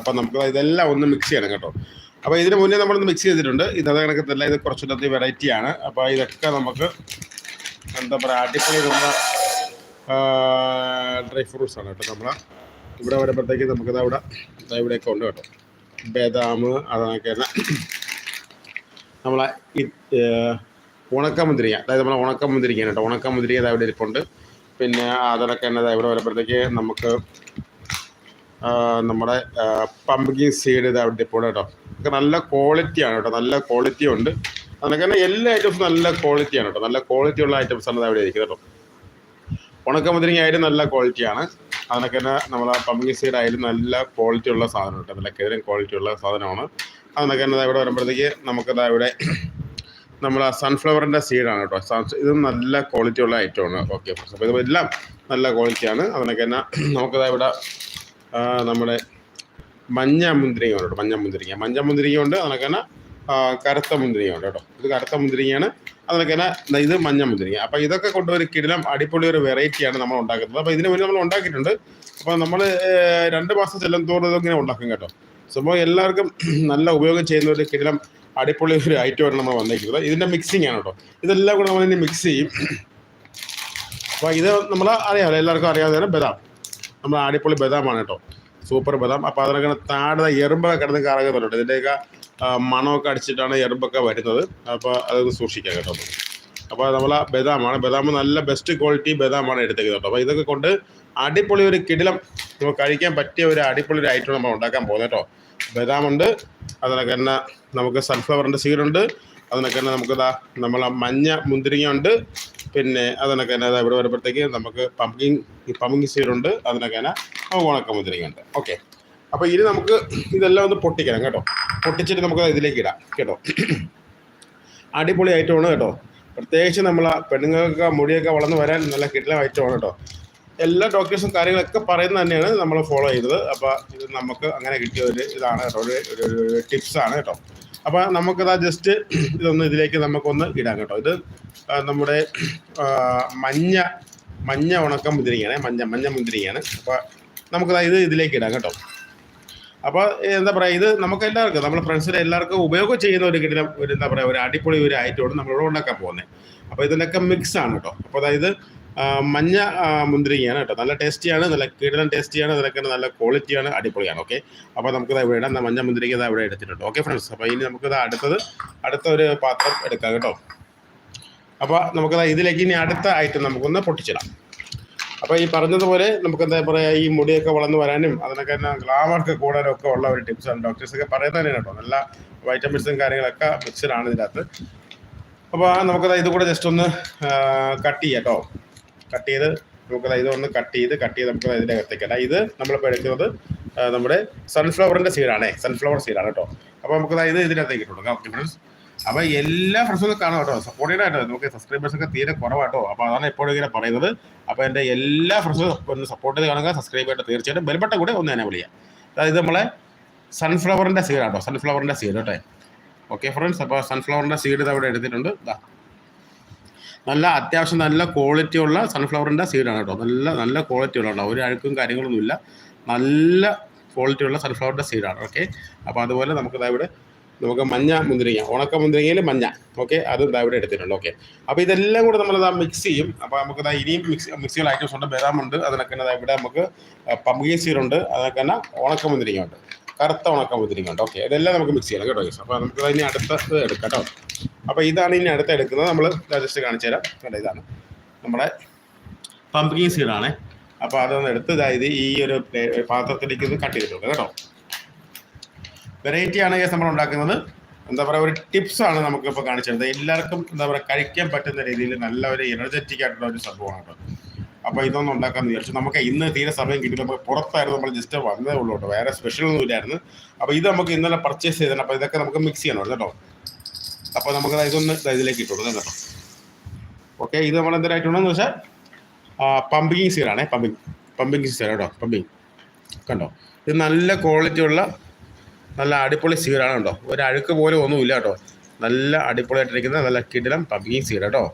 അപ്പം നമുക്ക് ഇതെല്ലാം ഒന്ന് മിക്സ് ചെയ്യണം കേട്ടോ. അപ്പോൾ ഇതിന് മുന്നേ നമ്മളൊന്ന് മിക്സ് ചെയ്തിട്ടുണ്ട്. അത് കണക്കത്തല്ല ഇത് കുറച്ചുകൂടെ വെറൈറ്റി ആണ്. അപ്പോൾ ഇതൊക്കെ നമുക്ക് എന്താ പറയുക അടിപൊളി നമ്മുടെ ഡ്രൈ ഫ്രൂട്ട്സ് ആണ് കേട്ടോ നമ്മളെ. ഇവിടെ വരുമ്പോഴത്തേക്ക് നമുക്കിത് അവിടെ ഇവിടെയൊക്കെ ഉണ്ട് കേട്ടോ. ബദാം അതൊക്കെ നമ്മളെ ഉണക്കമുന്തിരിങ്ങ. അതായത് നമ്മളെ ഉണക്കമുന്തിരിക്കാണ് കേട്ടോ. ഉണക്കമുന്തിരിങ്ങ ഇവിടെ ഇരിപ്പുണ്ട്. പിന്നെ അതൊക്കെ തന്നെ ഇവിടെ വരുമ്പോഴത്തേക്ക് നമുക്ക് നമ്മുടെ പമ്പിങ് സീഡ് അവിടെ ഇപ്പോൾ കേട്ടോ. ഒക്കെ നല്ല ക്വാളിറ്റിയാണ് കേട്ടോ. നല്ല ക്വാളിറ്റി ഉണ്ട്. അതിനൊക്കെ എല്ലാ ഐറ്റംസും നല്ല ക്വാളിറ്റിയാണ് കേട്ടോ. നല്ല ക്വാളിറ്റി ഉള്ള ഐറ്റംസ് ആണ് അവിടെ ഇരിക്കുന്നത് കേട്ടോ. ഉണക്കമുതിരിങ്ങ ആയാലും നല്ല ക്വാളിറ്റിയാണ് അതിനൊക്കെ തന്നെ നമ്മളെ പമ്പിങ് സീഡ് ആയാലും നല്ല ക്വാളിറ്റി ഉള്ള സാധനം കേട്ടോ. നല്ല കിഴരും ക്വാളിറ്റി ഉള്ള സാധനമാണ്. അതിനൊക്കെ തന്നെ ഇവിടെ വരുമ്പോഴത്തേക്ക് നമുക്കതാ ഇവിടെ ആ സൺഫ്ലവറിന്റെ സീഡാണ് കേട്ടോ. ഇതും നല്ല ക്വാളിറ്റി ഉള്ള ഐറ്റമാണ് ഓക്കെ അപ്പോൾ ഇതെല്ലാം നല്ല ക്വാളിറ്റിയാണ് അതിനൊക്കെ തന്നെ നമുക്കതാ ഇവിടെ നമ്മുടെ മഞ്ഞ മുന്തിരിങ്ങ ഉണ്ട് കേട്ടോ മഞ്ഞ മുന്തിരിങ്ങ മഞ്ഞ മുന്തിരിങ്ങ ഉണ്ട് അതിനൊക്കെ തന്നെ കറുത്ത മുന്തിരിങ്ങ ഉണ്ട് കേട്ടോ. ഇത് കറുത്ത മുന്തിരിങ്ങയാണ്. അതിനൊക്കെ തന്നെ ഇത് മഞ്ഞ മുന്തിരിങ്ങ അപ്പോൾ ഇതൊക്കെ കൊണ്ട് കിടിലം അടിപൊളി ഒരു വെറൈറ്റിയാണ് നമ്മൾ ഉണ്ടാക്കുന്നത്. അപ്പോൾ ഇതിന് മുന്നേ നമ്മൾ ഉണ്ടാക്കിയിട്ടുണ്ട്. അപ്പോൾ നമ്മൾ രണ്ട് മാസം ചെല്ലും തോറും ഇതൊക്കെ ഉണ്ടാക്കും കേട്ടോ. സംഭവം എല്ലാവർക്കും നല്ല ഉപയോഗം ചെയ്യുന്ന ഒരു കിടിലം അടിപൊളി ഒരു ഐറ്റമാണ് നമ്മൾ വന്നിരിക്കുന്നത്. ഇതിന്റെ മിക്സിംഗ് ആണ് കേട്ടോ. ഇതെല്ലാം കൂടെ ഇനി മിക്സ് ചെയ്യും. അപ്പോൾ ഇത് നമ്മൾ അറിയാമല്ലോ എല്ലാവർക്കും അറിയാവുന്നതാണ് ബദാം. നമ്മൾ ആടിപ്പൊളി ബദാമാണ് കേട്ടോ. സൂപ്പർ ബദാം. അപ്പോൾ അതിനൊക്കെ താഴെ എറുമ്പൊക്കെ കിടന്ന് കറങ്ങുന്നുണ്ട്. ഇതിന്റെയൊക്കെ മണമൊക്കെ അടിച്ചിട്ടാണ് എറുമ്പൊക്കെ വരുന്നത്. അപ്പോൾ അതൊന്ന് സൂക്ഷിക്കാം കേട്ടോ. അപ്പോൾ നമ്മൾ ബദാമാണ്. ബദാം നല്ല ബെസ്റ്റ് ക്വാളിറ്റി ബദാമാണ് എടുത്തേക്കുന്നത് കേട്ടോ. അപ്പോൾ ഇതൊക്കെ കൊണ്ട് അടിപൊളി ഒരു കിടിലം നമുക്ക് കഴിക്കാൻ പറ്റിയ ഒരു അടിപൊളി ഒരു ഐറ്റം നമ്മൾ ഉണ്ടാക്കാൻ പോകുന്നത് കേട്ടോ. ബദാമുണ്ട്. അതിനൊക്കെ തന്നെ നമുക്ക് സൺഫ്ലവറിന്റെ സീഡുണ്ട് അതിനൊക്കെ തന്നെ നമുക്ക് ഇതാ നമ്മളെ മഞ്ഞ മുന്തിരിങ്ങ ഉണ്ട്. പിന്നെ അതിനൊക്കെ തന്നെ ഇവിടെ വരുമ്പോഴത്തേക്ക് നമുക്ക് പമ്പിങ് പമ്പിങ് സീഡുണ്ട് അതിനൊക്കെ തന്നെ ഉണക്ക മുന്തിരിങ്ങ ഉണ്ട് ഓക്കെ അപ്പോൾ ഇനി നമുക്ക് ഇതെല്ലാം ഒന്ന് പൊട്ടിക്കണം കേട്ടോ. പൊട്ടിച്ചിട്ട് നമുക്ക് ഇതിലേക്ക് ഇടാം കേട്ടോ. അടിപൊളി ഐറ്റമാണ് കേട്ടോ. പ്രത്യേകിച്ച് നമ്മൾ പെണ്ണുങ്ങൾക്ക് മുടിയൊക്കെ വളർന്നു വരാൻ നല്ല കിടിലം ഐറ്റമാണ് കേട്ടോ. എല്ലാ ഡോക്ടേഴ്സും കാര്യങ്ങളൊക്കെ പറയുന്നത് തന്നെയാണ് നമ്മൾ ഫോളോ ചെയ്തത് അപ്പോൾ ഇത് നമുക്ക് അങ്ങനെ കിട്ടിയ ഒരു ഇതാണ് കേട്ടോ. ഒരു ടിപ്സാണ് കേട്ടോ. അപ്പോൾ നമുക്കതാ ജസ്റ്റ് ഇതൊന്ന് ഇതിലേക്ക് നമുക്കൊന്ന് ഇടാം കേട്ടോ. ഇത് നമ്മുടെ മഞ്ഞ മഞ്ഞ ഉണക്ക മുന്തിരിയാണ് മഞ്ഞ മഞ്ഞ മുന്തിരിയാണ് അപ്പോൾ നമുക്കതാ ഇത് ഇതിലേക്ക് ഇടാം കേട്ടോ. അപ്പോൾ എന്താ പറയാ ഇത് നമുക്ക് എല്ലാവർക്കും നമ്മുടെ ഫ്രണ്ട്സിന് എല്ലാവർക്കും ഉപയോഗം ചെയ്യുന്ന ഒരു കിടിലം ഒരു എന്താ പറയുക ഒരു അടിപൊളി ഒരു ഐറ്റമാണ് നമ്മളിവിടെ ഉണ്ടാക്കാൻ പോകുന്നത്. അപ്പോൾ ഇതിനൊക്കെ ആണ് കേട്ടോ. അപ്പോൾ അതായത് മഞ്ഞ മുന്തിരിങ്ങയാണ് കേട്ടോ. നല്ല ടേസ്റ്റിയാണ് നല്ല കിടിലം ടേസ്റ്റിയാണ് അതിലൊക്കെ നല്ല ക്വാളിറ്റിയാണ് അടിപൊളിയാണ് ഓക്കെ? അപ്പോൾ നമുക്ക് ഇവിടെ ഇടാം. മഞ്ഞ മുന്തിരിങ്ങ ഇതാ ഇവിടെ എടുത്തിട്ടുണ്ട്. Okay friends? അപ്പോൾ ഇനി നമുക്കത് അടുത്തത് അടുത്ത ഒരു പാത്രം എടുക്കാം കേട്ടോ. അപ്പോൾ നമുക്കത് ഇതിലേക്ക് ഇനി അടുത്ത ഐറ്റം നമുക്കൊന്ന് പൊട്ടിച്ചിടാം. അപ്പോൾ ഈ പറഞ്ഞതുപോലെ നമുക്ക് എന്താ പറയുക ഈ മുടിയൊക്കെ വളർന്നു വരാനും അതിനൊക്കെ തന്നെ ഗ്ലാമർക്ക് കൂടാനും ഒക്കെ ഉള്ള ഒരു ടിപ്സാണ് ഡോക്ടേഴ്സൊക്കെ പറയുന്നത് തന്നെ കേട്ടോ. നല്ല വൈറ്റമിൻസും കാര്യങ്ങളൊക്കെ മിക്സഡാണ് ഇതിനകത്ത്. അപ്പോൾ നമുക്കത് ഇത് കൂടെ ജസ്റ്റ് ഒന്ന് കട്ട് ചെയ്യാം കേട്ടോ. കട്ട് ചെയ്ത് നമുക്കത് ഇതൊന്ന് കട്ട് ചെയ്ത് കട്ട് ചെയ്ത് നമുക്ക് ഇതിന്റെ അകത്തേക്കല്ല ഇത് നമ്മളിപ്പോൾ എടുക്കുന്നത് നമ്മുടെ സൺഫ്ലവറിന്റെ സീഡാണേ സൺഫ്ലവർ സീഡാണ് കേട്ടോ. അപ്പോൾ നമുക്ക് ഇത് ഇതിനകത്തേക്ക് ഇട്ടു കൊടുക്കാം. ഓക്കെ ഫ്രണ്ട്സ് അപ്പോൾ എല്ലാ ഫ്രണ്ട്സും കാണാം കേട്ടോ. സപ്പോർട്ട് ആയിട്ട് കേട്ടോ നമുക്ക് സബ്സ്ക്രൈബേഴ്സൊക്കെ തീരെ കുറവാട്ടോ. അപ്പോൾ അതാണ് എപ്പോഴും ഇങ്ങനെ പറയുന്നത്. അപ്പോൾ എന്റെ എല്ലാ ഫ്രണ്ട്സും ഒന്ന് സപ്പോർട്ട് ചെയ്ത് കാണുക സബ്സ്ക്രൈബ് ചെയ്തിട്ട് തീർച്ചയായിട്ടും. ബെൽബട്ടം കൂടെ ഒന്ന് തന്നെ വിളിക്കാം അതായത് നമ്മളെ സൺഫ്ലവറിന്റെ സീഡാണ് കേട്ടോ. സൺഫ്ലവറിന്റെ സീഡ് കേട്ടോ. ഓക്കെ ഫ്രണ്ട്സ് അപ്പോൾ സൺഫ്ലവറിന്റെ സീഡ് ഇത് അവിടെ എടുത്തിട്ടുണ്ട്. നല്ല അത്യാവശ്യം നല്ല ക്വാളിറ്റി ഉള്ള സൺഫ്ലവറിന്റെ സീഡാണ് കേട്ടോ. നല്ല നല്ല ക്വാളിറ്റി ഉള്ള ഒരു അഴുക്കും കാര്യങ്ങളൊന്നുമില്ല നല്ല ക്വാളിറ്റി ഉള്ള സൺഫ്ലവറിന്റെ സീഡാണ് ഓക്കെ അപ്പോൾ അതുപോലെ നമുക്ക് ദാ ഇവിടെ നമുക്ക് മഞ്ഞ മുന്തിരിങ്ങ ഉണക്ക മുന്തിരിങ്ങയിൽ മഞ്ഞ. ഓക്കെ അത് ഇതാ ഇവിടെ എടുത്തിട്ടുണ്ട്. ഓക്കെ അപ്പോൾ ഇതെല്ലാം കൂടെ നമ്മളത് മിക്സ് ചെയ്യും. അപ്പോൾ നമുക്ക് ഇതാ ഇനിയും മിക്സ് മിക്സികൾ ഐറ്റംസ് ഉണ്ട്. ബദാമുണ്ട്. അതിനൊക്കെ ഇവിടെ നമുക്ക് പമ്പുകീ സീഡുണ്ട് അതൊക്കെ തന്നെ ഉണക്ക മുന്തിരിങ്ങ ഉണ്ട്. കറുത്ത ഉണക്ക മുന്തിരിങ്ങ ഉണ്ട് ഓക്കെ ഇതെല്ലാം നമുക്ക് മിക്സ് ചെയ്യണം കേട്ടോ guys. അപ്പോൾ നമുക്ക് ഇനി അടുത്ത എടുക്കാം കേട്ടോ. അപ്പോൾ ഇതാണ് ഇനി അടുത്ത് എടുക്കുന്നത്. നമ്മൾ ജസ്റ്റ് കാണിച്ചു തരാം. കേട്ടോ ഇതാണ്? നമ്മുടെ പമ്പിങ് സീഡാണ് അപ്പോൾ അതൊന്ന് എടുത്ത് ഇതായത് ഈ ഒരു പാത്രത്തിലേക്ക് ഇത് കട്ട് ചെയ്തിട്ടുണ്ട് കേട്ടോ. വെറൈറ്റി ആണ് നമ്മൾ ഉണ്ടാക്കുന്നത്. എന്താ പറയുക ഒരു ടിപ്സ് ആണ് നമുക്ക് ഇപ്പോൾ കാണിച്ചത് എല്ലാവർക്കും എന്താ പറയുക കഴിക്കാൻ പറ്റുന്ന രീതിയിൽ നല്ല ഒരു എനർജറ്റിക് ആയിട്ടുള്ള ഒരു സംഭവമാണ് കേട്ടോ. അപ്പോൾ ഇതൊന്നും ഉണ്ടാക്കാമെന്ന് വിചാരിച്ചു. നമുക്ക് ഇന്ന് തീരെ സമയം കിട്ടില്ല നമുക്ക് പുറത്തായിരുന്നു നമ്മൾ ജസ്റ്റ് വന്നതേ ഉള്ളൂ കേട്ടോ. വേറെ സ്പെഷ്യൽ ഒന്നും ഇല്ലായിരുന്നു. അപ്പോൾ ഇത് നമുക്ക് ഇന്നലെ പർച്ചേസ് ചെയ്തതാണ്. അപ്പോൾ ഇതൊക്കെ നമുക്ക് മിക്സ് ചെയ്യണം കേട്ടോ. അപ്പോൾ നമുക്ക് ഇതൊന്ന് ഇതിലേക്ക് ഇട്ടു കേട്ടോ. ഓക്കെ ഇത് നമ്മൾ എന്തായിട്ടുണ്ടെന്ന് വെച്ചാൽ പമ്പിങ് സീഡാണേ പമ്പിങ് പമ്പിങ് സീഡ് കേട്ടോ. പമ്പിങ് കണ്ടോ? ഇത് നല്ല ക്വാളിറ്റി ഉള്ള നല്ല അടിപൊളി സീഡാണ് കേട്ടോ. ഒരു അഴുക്ക് പോലും ഒന്നുമില്ല കേട്ടോ. നല്ല അടിപൊളിയായിട്ടിരിക്കുന്ന നല്ല കിടിലം പമ്പിങ് സീഡ് കേട്ടോ.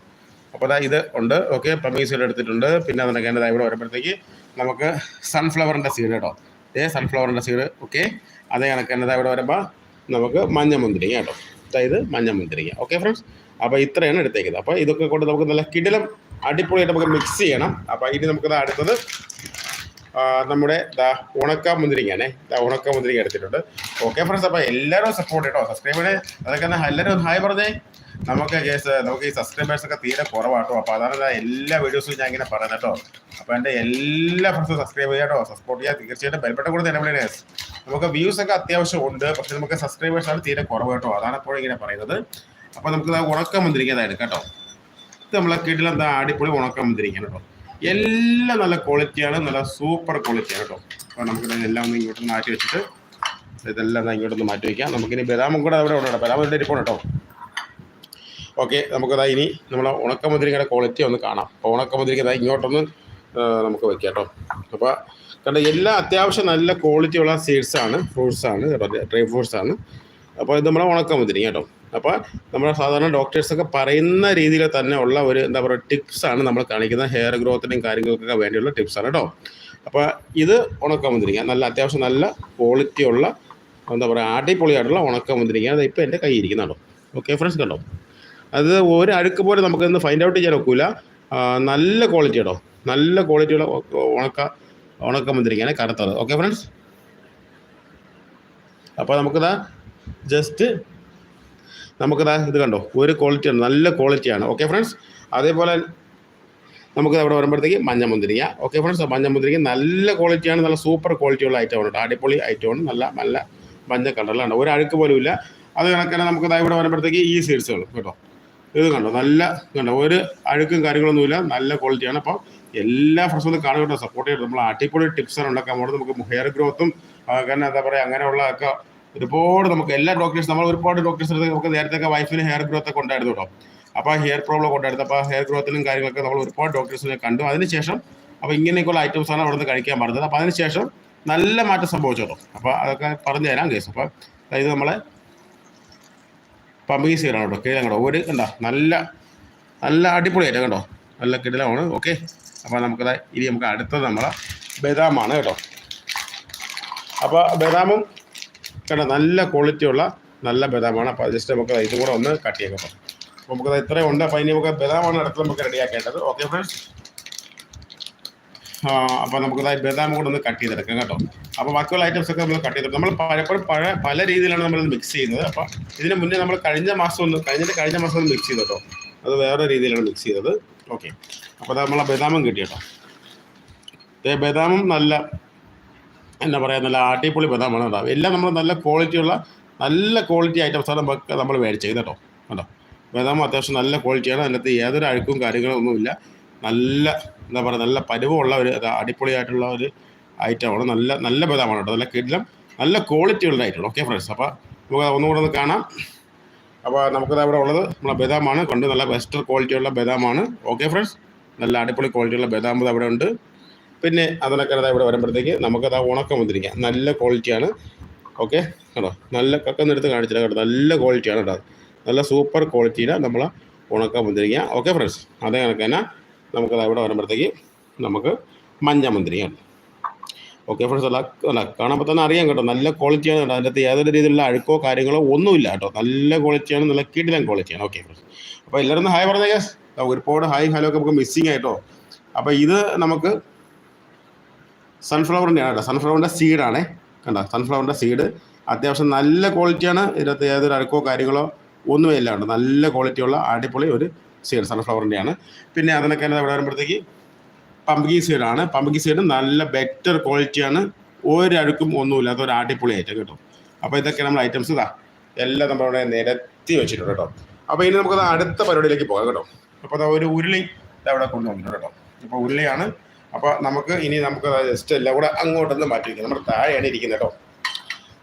അപ്പോൾ അതാ ഇത് ഉണ്ട്. ഓക്കെ പമ്പിങ് സീഡ് എടുത്തിട്ടുണ്ട്. പിന്നെ നമുക്ക് എന്റെ ഇവിടെ വരുമ്പോഴത്തേക്ക് നമുക്ക് സൺഫ്ലവറിന്റെ സീഡ് കേട്ടോ. ഏ സൺഫ്ലവറിന്റെ സീഡ് ഓക്കെ അതേ കണക്ക് ദാ ഇവിടെ വരുമ്പോൾ നമുക്ക് മഞ്ഞ മുന്തിരിങ്ങ കേട്ടോ. അതായത് മഞ്ഞ മുന്തിരിങ്ങ. ഓക്കെ ഫ്രണ്ട്സ് അപ്പോൾ ഇത്രയാണ് എടുത്തേക്കുന്നത്. അപ്പോൾ ഇതൊക്കെ കൊണ്ട് നമുക്ക് നല്ല കിടിലം അടിപൊളിയായിട്ട് നമുക്ക് മിക്സ് ചെയ്യണം. അപ്പോൾ ഇനി ഇതാ അടുത്തത് നമ്മുടെ ദാ ഉണക്ക മുന്തിരിങ്ങയാണേ. ദാ ഉണക്ക മുന്തിരിങ്ങ എടുത്തിട്ടുണ്ട്. ഓക്കെ ഫ്രണ്ട്സ് അപ്പോൾ എല്ലാവരും സപ്പോർട്ട് കേട്ടോ സബ്സ്ക്രൈബ് ചെയ്യണേ അതൊക്കെ എല്ലാവരും ഹായ് പറഞ്ഞേ. നമുക്ക് കേസ് നമുക്ക് ഈ സബ്സ്ക്രൈബേഴ്സ് ഒക്കെ തീരെ കുറവാട്ടോ. അപ്പോൾ അതാണ് എല്ലാ വീഡിയോസും ഞാൻ ഇങ്ങനെ പറയുന്നത് കേട്ടോ. അപ്പോൾ എന്റെ എല്ലാ ഫ്രണ്ട്സും സബ്സ്ക്രൈബ് ചെയ്യാട്ടോ. സപ്പോർട്ട് ചെയ്യാൻ തീർച്ചയായിട്ടും ബെൽബട്ടം കൂടെ തന്നെ വിളിയേ നമുക്ക് വ്യൂസ് ഒക്കെ അത്യാവശ്യം ഉണ്ട്. പക്ഷെ നമുക്ക് സബ്സ്ക്രൈബേഴ്സ് ആണ് തീരെ കുറവ് കേട്ടോ. അതാണ് എപ്പോഴും ഇങ്ങനെ പറയുന്നത്. അപ്പോൾ നമുക്ക് ഉണക്കം എടുക്കാം കേട്ടോ. ഇത് നമ്മളെ കീട്ടിൽ എന്താ അടിപൊളി ഉണക്കം വന്നിരിക്കുന്നത് കേട്ടോ. എല്ലാം നല്ല ക്വാളിറ്റിയാണ് നല്ല സൂപ്പർ ക്വാളിറ്റിയാണ് കേട്ടോ. അപ്പോൾ നമുക്ക് ഇതെല്ലാം ഒന്ന് ഇങ്ങോട്ട് മാറ്റി വെച്ചിട്ട് ഇതെല്ലാം ഇങ്ങോട്ടൊന്ന് മാറ്റി വയ്ക്കാം നമുക്കിനി ബദാമും കൂടെ അവിടെ ഉണ്ട് ബദാം ഇവിടെ ഇരിപ്പുണ്ട് കേട്ടോ. ഓക്കെ നമുക്കതാ ഇനി നമ്മളെ ഉണക്കമുതിരിങ്ങയുടെ ക്വാളിറ്റി ഒന്ന് കാണാം. അപ്പോൾ ഉണക്കമുതിരിക്ക ഇതാ ഇങ്ങോട്ടൊന്ന് നമുക്ക് വെക്കാം കേട്ടോ. അപ്പോൾ കണ്ട എല്ലാ അത്യാവശ്യം നല്ല ക്വാളിറ്റിയുള്ള സീഡ്സാണ് ഫ്രൂട്ട്സാണ് ഡ്രൈ ഫ്രൂട്ട്സാണ് അപ്പോൾ ഇത് നമ്മളെ ഉണക്കമുതിരിങ്ങ കേട്ടോ. അപ്പോൾ നമ്മുടെ സാധാരണ ഡോക്ടേഴ്സൊക്കെ പറയുന്ന രീതിയിൽ തന്നെ ഉള്ള ഒരു എന്താ പറയുക ടിപ്സാണ് നമ്മൾ കാണിക്കുന്ന ഹെയർ ഗ്രോത്തിനും കാര്യങ്ങൾക്കൊക്കെ വേണ്ടിയുള്ള ടിപ്സാണ് കേട്ടോ. അപ്പോൾ ഇത് ഉണക്കമുതിരിങ്ങ നല്ല അത്യാവശ്യം നല്ല ക്വാളിറ്റിയുള്ള എന്താ പറയുക അടിപൊളിയായിട്ടുള്ള ഉണക്കമുതിരിങ്ങ അത് ഇപ്പോൾ എന്റെ കയ്യിൽ ഇരിക്കുന്നതാണോ ഓക്കെ ഫ്രണ്ട്സ് കണ്ടോ? അത് ഒരു അഴുക്ക് പോലെ നമുക്കൊന്ന് ഫൈൻഡ് ഔട്ട് ചെയ്യാൻ ഒക്കില്ല നല്ല ക്വാളിറ്റി കേട്ടോ നല്ല ക്വാളിറ്റിയുള്ള ഉണക്ക ഉണക്ക വന്നിരിക്കുകയാണ് കറുത്തത്. ഓക്കെ ഫ്രണ്ട്സ് അപ്പോൾ നമുക്കിതാ ജസ്റ്റ് നമുക്കിതാ ഇത് കണ്ടോ? ഒരു ക്വാളിറ്റിയാണ് നല്ല ക്വാളിറ്റിയാണ് ഓക്കെ ഫ്രണ്ട്സ് അതേപോലെ നമുക്ക് അവിടെ വരുമ്പോഴത്തേക്ക് മഞ്ഞ മുന്തിരിങ്ങ ഓക്കെ ഫ്രണ്ട്സ് മഞ്ഞ മുന്തിരിങ്ങ നല്ല ക്വാളിറ്റിയാണ് നല്ല സൂപ്പർ ക്വാളിറ്റിയുള്ള ഉണ്ട് അടിപൊളി ഐറ്റമാണ് നല്ല നല്ല മഞ്ഞ കളറിലാണ് ഒരു അഴുക്ക് പോലും ഇല്ല അത് കണക്കാണ് നമുക്ക് ഇവിടെ വരുമ്പോഴത്തേക്ക് ഈ സീഡ്സുകൾ കേട്ടോ. ഇത് കണ്ടോ? നല്ല കണ്ടോ? ഒരു അഴുക്കും കാര്യങ്ങളൊന്നുമില്ല. നല്ല ക്വാളിറ്റിയാണ് അപ്പോൾ എല്ലാ ഫ്രണ്ട്സും ഒന്ന് കാണുക കേട്ടോ. സപ്പോർട്ട് ചെയ്യണം. നമ്മൾ അടിപൊളി ടിപ്സാണ് ഉണ്ടാക്കാൻ പോകുന്നത്. നമുക്ക് ഹെയർ ഗ്രോത്തും അങ്ങനെ എന്താ പറയുക അങ്ങനെയുള്ള ഒക്കെ ഒരുപാട് നമുക്ക് എല്ലാ ഡോക്ടേഴ്സ് നമ്മൾ ഒരുപാട് ഡോക്ടേഴ്സ് നമുക്ക് നേരത്തെ ഒക്കെ വൈഫിന് ഹെയർ ഗ്രോത്ത് ഒക്കെ ഉണ്ടായിരുന്നു കേട്ടോ. അപ്പോൾ ഹെയർ പ്രോബ്ലം ഉണ്ടായിരുന്നു. അപ്പോൾ ഹെയർ ഗ്രോത്തിനും കാര്യങ്ങളൊക്കെ നമ്മൾ ഒരുപാട് ഡോക്ടേഴ്സിനെ കണ്ടു. അതിനുശേഷം അപ്പോൾ ഇങ്ങനെയൊക്കെയുള്ള ഐറ്റംസാണ് അവിടെ നിന്ന് കഴിക്കാൻ പറഞ്ഞത്. അപ്പോൾ അതിനുശേഷം നല്ല മാറ്റം സംഭവിച്ചു കേട്ടോ. അപ്പോൾ അതൊക്കെ പറഞ്ഞു തരാം കേസ് അപ്പോൾ ഇത് നമ്മളെ പമ്പി സീഡാണ് കേട്ടോ. കിഴങ്ങ് കേട്ടോ. ഒരു കണ്ടോ നല്ല നല്ല അടിപൊളിയായിട്ട് കണ്ടോ. നല്ല കിടിലമാണ്. ഓക്കെ. അപ്പോൾ നമുക്കത് ഇനി നമുക്ക് അടുത്തത് നമ്മളെ ബദാമാണ് കേട്ടോ. അപ്പോൾ ബദാമും കേട്ടോ നല്ല ക്വാളിറ്റിയുള്ള നല്ല ബദാമാണ്. അപ്പോൾ ജസ്റ്റ് നമുക്ക് ഇതും കൂടെ ഒന്ന് കട്ട് ചെയ്യാം കേട്ടോ. നമുക്കത് ഇത്രയും ഉണ്ട്. അപ്പോൾ ഇനി നമുക്ക് ബദാമാണ് അടുത്ത് നമുക്ക് റെഡിയാക്കേണ്ടത് ഓക്കെ ഫ്രണ്ട്സ് അപ്പോൾ നമുക്ക് ബദാം കൂടെ ഒന്ന് കട്ട് ചെയ്തെടുക്കാം കേട്ടോ. അപ്പോൾ ബാക്കിയുള്ള ഐറ്റംസ് ഒക്കെ നമ്മൾ കട്ട് ചെയ്തെടുക്കും. നമ്മൾ പലപ്പോഴും പഴ പല രീതിയിലാണ് നമ്മൾ മിക്സ് ചെയ്യുന്നത്. അപ്പോൾ ഇതിന് മുന്നേ നമ്മൾ കഴിഞ്ഞ മാസം ഒന്ന് കഴിഞ്ഞിട്ട് കഴിഞ്ഞ മാസം ഒന്ന് മിക്സ് ചെയ്തു കേട്ടോ. അത് വേറെ രീതിയിലാണ് മിക്സ് ചെയ്തത്. ഓക്കെ അപ്പോൾ അത് നമ്മളെ ബദാമും കിട്ടി കേട്ടോ. ബദാമും നല്ല എന്താ പറയുക നല്ല ആട്ടിപ്പൊളി ബദാമാണ് കേട്ടോ. എല്ലാം നമ്മൾ നല്ല ക്വാളിറ്റിയുള്ള നല്ല ക്വാളിറ്റി ഐറ്റംസാണ് നമ്മൾ മേടിച്ചത് കേട്ടോ. കേട്ടോ ബദാം അത്യാവശ്യം നല്ല ക്വാളിറ്റിയാണ് അതിനകത്ത് യാതൊരു അഴുക്കും കാര്യങ്ങളും ഒന്നുമില്ല. നല്ല എന്താ പറയുക നല്ല പരുവമുള്ള ഒരു അടിപൊളിയായിട്ടുള്ള ഒരു ഐറ്റമാണ് നല്ല നല്ല ബദാമാണ് കേട്ടോ. നല്ല കിടിലം നല്ല ക്വാളിറ്റി ഉള്ള ഐറ്റമാണ് ഓക്കെ ഫ്രണ്ട്സ് അപ്പോൾ നമുക്ക് ഒന്നുകൂടെ ഒന്ന് കാണാം. അപ്പോൾ നമുക്കത് അവിടെ ഉള്ളത്. നമ്മളെ ബദാമാണ്. കണ്ട് നല്ല ബെസ്റ്റ് ക്വാളിറ്റിയുള്ള ബദാമാണ്. ഓക്കെ ഫ്രണ്ട്സ് നല്ല അടിപൊളി ക്വാളിറ്റിയുള്ള ബദാം അവിടെ ഉണ്ട്. പിന്നെ അതിനൊക്കെ അതാ ഇവിടെ വരുമ്പോഴത്തേക്ക് നമുക്കത് ആ ഉണക്കം വന്നിരിക്കാം നല്ല ക്വാളിറ്റിയാണ് ഓക്കെ കേട്ടോ നല്ല കക്കൊന്നും എടുത്ത് കാണിച്ചില്ല കേട്ടോ. നല്ല ക്വാളിറ്റിയാണ് കേട്ടോ. നല്ല സൂപ്പർ ക്വാളിറ്റിയിലാണ് നമ്മൾ ഉണക്കം വന്നിരിക്കുക. ഓക്കെ ഫ്രണ്ട്സ് അതേ കണക്ക് തന്നെ. നമുക്കത് ഇവിടെ വരുമ്പോഴത്തേക്ക് നമുക്ക് മഞ്ഞ മുന്തിരിയാണ് ഓക്കെ ഫ്രണ്ട്സ് അല്ല അല്ല കാണുമ്പോൾ തന്നെ അറിയാം കേട്ടോ നല്ല ക്വാളിറ്റിയാണ് കേട്ടോ. അതിന്റെ യാതൊരു രീതിയിലുള്ള അഴുക്കോ കാര്യങ്ങളോ ഒന്നുമില്ല കേട്ടോ. നല്ല ക്വാളിറ്റിയാണ് നല്ല കിടിലൻ ക്വാളിറ്റിയാണ് ഓക്കെ ഫ്രണ്ട്സ് അപ്പോൾ എല്ലാവരും ഹായ് പറഞ്ഞേ ഒരുപാട് ഹായ് ഹലോ ഒക്കെ നമുക്ക് മിസ്സിങ് ആയിട്ടോ. അപ്പോൾ ഇത് നമുക്ക് സൺഫ്ലവറിന്റെ ആണ് കേട്ടോ. സൺഫ്ലവറിന്റെ സീഡാണേ കണ്ടോ? സൺഫ്ലവറിന്റെ സീഡ് അത്യാവശ്യം നല്ല ക്വാളിറ്റിയാണ് ഇതിനകത്ത് യാതൊരു അഴുക്കോ കാര്യങ്ങളോ ഒന്നുമില്ല കേട്ടോ. നല്ല ക്വാളിറ്റിയുള്ള അടിപൊളി ഒരു സീഡ് സൺഫ്ലവറിന്റെയാണ് പിന്നെ അതിനൊക്കെ ഇവിടെ വരുമ്പോഴത്തേക്ക്? പമ്പകി സീഡാണ് പമ്പകി സീഡ് നല്ല ബെറ്റർ ക്വാളിറ്റിയാണ് ഒരഴുക്കും ഒന്നുമില്ല. ഒരു അടിപൊളി ഐറ്റം കേട്ടോ. അപ്പോൾ ഇതൊക്കെ നമ്മൾ ഐറ്റംസ് ഇതാ എല്ലാം നമ്മളിവിടെ നിരത്തി വെച്ചിട്ടുണ്ട് കേട്ടോ. അപ്പോൾ ഇനി നമുക്കത് അടുത്ത പരിപാടിയിലേക്ക് പോകാം കേട്ടോ. അപ്പോൾ അതാ ഒരു ഉരുളി അവിടെ കൊണ്ടുവന്നിട്ടുണ്ട് കേട്ടോ. അപ്പോൾ ഉരുളിയാണ്. അപ്പോൾ നമുക്ക് ഇനി നമുക്ക് ജസ്റ്റ് എല്ലാം കൂടെ അങ്ങോട്ടൊന്ന് മാറ്റി വയ്ക്കാം നമ്മുടെ താഴെയാണ് ഇരിക്കുന്നത് കേട്ടോ.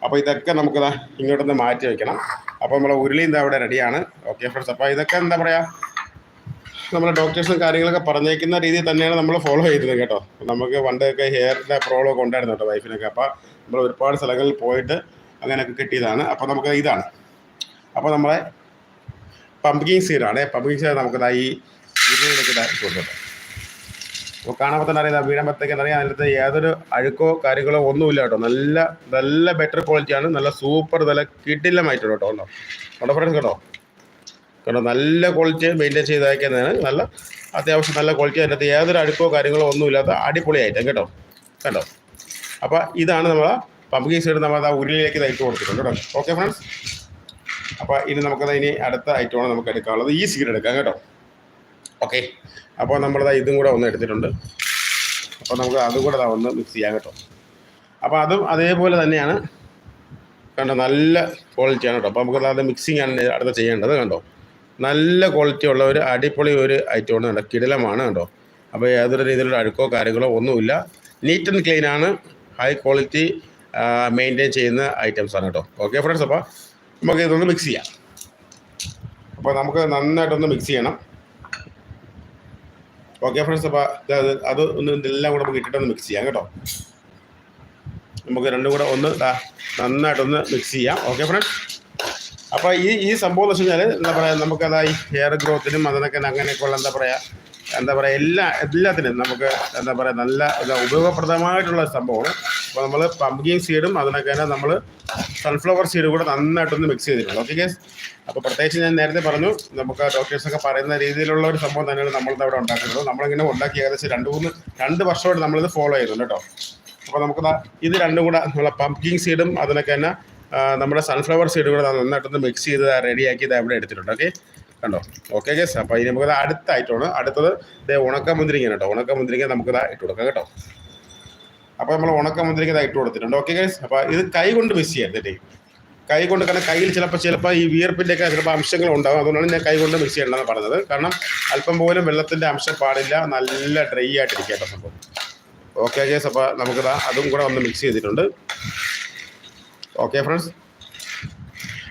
അപ്പോൾ ഇതൊക്കെ നമുക്കതാ ഇങ്ങോട്ടൊന്ന് മാറ്റി വെക്കണം. അപ്പോൾ നമ്മളെ ഉരുളി എന്താ അവിടെ റെഡിയാണ് ഓക്കെ ഫ്രണ്ട്സ് അപ്പോൾ ഇതൊക്കെ എന്താ പറയുക നമ്മളെ ഡോക്ടേഴ്സും കാര്യങ്ങളൊക്കെ പറഞ്ഞേക്കുന്ന രീതിയിൽ തന്നെയാണ് നമ്മൾ ഫോളോ ചെയ്തത് കേട്ടോ. നമുക്ക് പണ്ടൊക്കെ ഹെയറിന്റെ പ്രോബ്ലം ഒക്കെ ഉണ്ടായിരുന്നു കേട്ടോ വൈഫിനൊക്കെ അപ്പോൾ നമ്മൾ ഒരുപാട് സ്ഥലങ്ങളിൽ പോയിട്ട് അങ്ങനെയൊക്കെ കിട്ടിയതാണ്. അപ്പോൾ നമുക്ക് ഇതാണ്. അപ്പോൾ നമ്മളെ പമ്പിങ് സീഡാണ് പമ്പിങ് സീഡ് നമുക്കിതാ ഈ ഇതിലേക്ക് ഇതാ കൊണ്ടുവരാം അപ്പോൾ കാണുമ്പോൾ തന്നെ അറിയാം വീഴുമ്പോഴത്തേക്ക് അറിയാം. അതിനകത്ത് യാതൊരു അഴുക്കോ കാര്യങ്ങളോ ഒന്നുമില്ല കേട്ടോ. നല്ല നല്ല ബെറ്റർ ക്വാളിറ്റിയാണ് നല്ല സൂപ്പർ നല്ല കിടിലമായിട്ടുണ്ട് കേട്ടോ. ഉണ്ടോ? ഫ്രണ്ട്സ് കേട്ടോ കേട്ടോ നല്ല ക്വാളിറ്റി മെയിന്റെയിൻ ചെയ്ത് അയക്കുന്നതാണ് നല്ല അത്യാവശ്യം നല്ല ക്വാളിറ്റി അതിനകത്ത് യാതൊരു അഴുക്കോ കാര്യങ്ങളോ ഒന്നുമില്ലാത്ത അടിപൊളി ഐറ്റം കേട്ടോ. കേട്ടോ അപ്പോൾ ഇതാണ് നമ്മൾ പമ്പിങ് സൈഡ് നമ്മൾ ആ ഉരുളിയിലേക്ക് തയ്ച്ച് കൊടുത്തിട്ടുണ്ട് കേട്ടോ. ഓക്കെ ഫ്രണ്ട്സ് അപ്പോൾ ഇനി നമുക്കത് ഇനി അടുത്ത ഐറ്റമാണ് നമുക്ക് എടുക്കാനുള്ളത്. ഈ സീഡ് എടുക്കാം കേട്ടോ. ഓക്കെ അപ്പോൾ നമ്മളത് ഇതും കൂടെ ഒന്ന് എടുത്തിട്ടുണ്ട്. അപ്പോൾ നമുക്ക് അതും കൂടെ ഒന്ന് മിക്സ് ചെയ്യാം കേട്ടോ. അപ്പോൾ അതും അതേപോലെ തന്നെയാണ്. കണ്ടോ? നല്ല ക്വാളിറ്റിയാണ് കേട്ടോ. അപ്പോൾ നമുക്ക് അത് മിക്സിങ് ആണ് അടുത്ത ചെയ്യേണ്ടത് കണ്ടോ? നല്ല ക്വാളിറ്റി ഉള്ള ഒരു അടിപൊളി ഒരു ഐറ്റമാണ് കണ്ടോ? കിടിലമാണ് കേട്ടോ അപ്പോൾ യാതൊരു രീതിയിലുള്ള അഴുക്കോ കാര്യങ്ങളോ ഒന്നുമില്ല. നീറ്റ് ആൻഡ് ക്ലീൻ ആണ്. ഹൈ ക്വാളിറ്റി മെയിന്റെയിൻ ചെയ്യുന്ന ഐറ്റംസ് ആണ് കേട്ടോ. ഓക്കെ ഫ്രണ്ട്സ് അപ്പോൾ നമുക്ക് ഇതൊന്ന് മിക്സ് ചെയ്യാം. അപ്പോൾ നമുക്ക് നന്നായിട്ടൊന്ന് മിക്സ് ചെയ്യണം. ഓക്കെ ഫ്രണ്ട്സ് അപ്പോൾ അത് ഒന്ന് ഇതെല്ലാം കൂടെ നമുക്ക് ഇട്ടിട്ടൊന്ന് മിക്സ് ചെയ്യാം കേട്ടോ. നമുക്ക് രണ്ടും കൂടെ ഒന്ന് നന്നായിട്ടൊന്ന് മിക്സ് ചെയ്യാം. ഓക്കെ ഫ്രണ്ട്സ് അപ്പോൾ ഈ ഈ സംഭവം എന്ന് വെച്ച് കഴിഞ്ഞാൽ എന്താ പറയുക നമുക്കതാ ഈ ഹെയർ ഗ്രോത്തിനും അതിനൊക്കെ അങ്ങനെയൊക്കെയുള്ള എന്താ പറയുക എന്താ പറയാ എല്ലാ എല്ലാത്തിനും നമുക്ക് എന്താ പറയാ നല്ല ഉപയോഗപ്രദമായിട്ടുള്ള സംഭവമാണ്. അപ്പോൾ നമ്മൾ പമ്പിങ് സീഡും അതിനൊക്കെ തന്നെ നമ്മൾ സൺഫ്ലവർ സീഡും കൂടെ നന്നായിട്ടൊന്ന് മിക്സ് ചെയ്തിട്ടുണ്ട്. ഓക്കെ കേസ് അപ്പോൾ പ്രത്യേകിച്ച് ഞാൻ നേരത്തെ പറഞ്ഞു നമുക്ക് ഡോക്ടേഴ്സൊക്കെ പറയുന്ന രീതിയിലുള്ള ഒരു സംഭവം തന്നെയാണ് നമ്മളിത് അവിടെ ഉണ്ടാക്കുന്നത്. നമ്മളിങ്ങനെ ഉണ്ടാക്കി ഏകദേശം രണ്ട് മൂന്ന് രണ്ട് വർഷമായിട്ട് നമ്മളിത് ഫോളോ ചെയ്യുന്നുണ്ട് കേട്ടോ. അപ്പോൾ നമുക്ക് ഇത് രണ്ടും കൂടെ നമ്മളെ പംകിങ് സീഡും അതിനൊക്കെ തന്നെ നമ്മുടെ സൺഫ്ലവർ സീഡ് കൂടെ നന്നായിട്ടൊന്ന് മിക്സ് ചെയ്ത് റെഡിയാക്കി ഇത് അവിടെ എടുത്തിട്ടുണ്ട്. ഓക്കെ കണ്ടോ? ഓക്കെ ഗസ് അപ്പോൾ ഇനി നമുക്കത് അടുത്തായിട്ടാണ്. അടുത്തത് ഇത് ഉണക്ക മുന്തിരിങ്ങ കേട്ടോ. ഉണക്ക മുന്തിരിങ്ങ നമുക്കത് ഇട്ട് കൊടുക്കാം കേട്ടോ. അപ്പോൾ നമ്മൾ ഉണക്ക മുന്തിരിങ്ങ ഇതാ ഇട്ട് കൊടുത്തിട്ടുണ്ട്. ഓക്കെ ഗസ് അപ്പോൾ ഇത് കൈ കൊണ്ട് മിക്സ് ചെയ്യരുത് കൈ കൊണ്ട് കാരണം കയ്യിൽ ചിലപ്പോൾ ചിലപ്പോൾ ഈ വിയർപ്പിന്റെയൊക്കെ ചിലപ്പോൾ അംശങ്ങൾ ഉണ്ടാകും അതുകൊണ്ടാണ് ഞാൻ കൈ കൊണ്ട് മിക്സ് ചെയ്യണമെന്ന് പറഞ്ഞത്. കാരണം അല്പം പോലും വെള്ളത്തിന്റെ അംശം പാടില്ല. നല്ല ഡ്രൈ ആയിട്ട് കേട്ടോ സംഭവം. ഓക്കെ ഗേസ് അപ്പോൾ നമുക്കിതാ അതും കൂടെ ഒന്ന് മിക്സ് ചെയ്തിട്ടുണ്ട്. ഓക്കെ ഫ്രണ്ട്സ്